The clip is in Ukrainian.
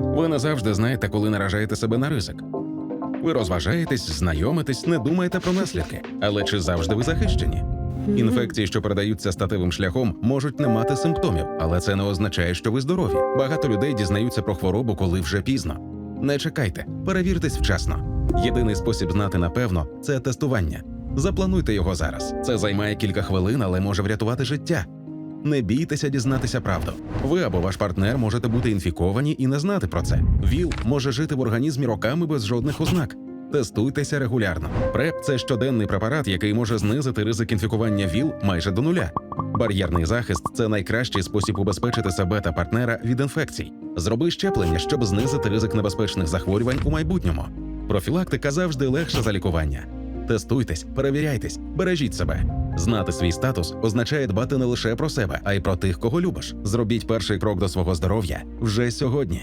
Ви не завжди знаєте, коли наражаєте себе на ризик. Ви розважаєтесь, знайомитесь, не думаєте про наслідки. Але чи завжди ви захищені? Інфекції, що передаються статевим шляхом, можуть не мати симптомів, але це не означає, що ви здорові. Багато людей дізнаються про хворобу, коли вже пізно. Не чекайте, перевіртесь вчасно. Єдиний спосіб знати напевно це тестування. Заплануйте його зараз. Це займає кілька хвилин, але може врятувати життя. Не бійтеся дізнатися правду. Ви або ваш партнер можете бути інфіковані і не знати про це. ВІЛ може жити в організмі роками без жодних ознак. Тестуйтеся регулярно. ПРЕП це щоденний препарат, який може знизити ризик інфікування ВІЛ майже до нуля. Бар'єрний захист це найкращий спосіб убезпечити себе та партнера від інфекцій. Зроби щеплення, щоб знизити ризик небезпечних захворювань у майбутньому. Профілактика завжди легша за лікування. Тестуйтесь, перевіряйтесь, бережіть себе. Знати свій статус означає дбати не лише про себе, а й про тих, кого любиш. Зробіть перший крок до свого здоров'я вже сьогодні.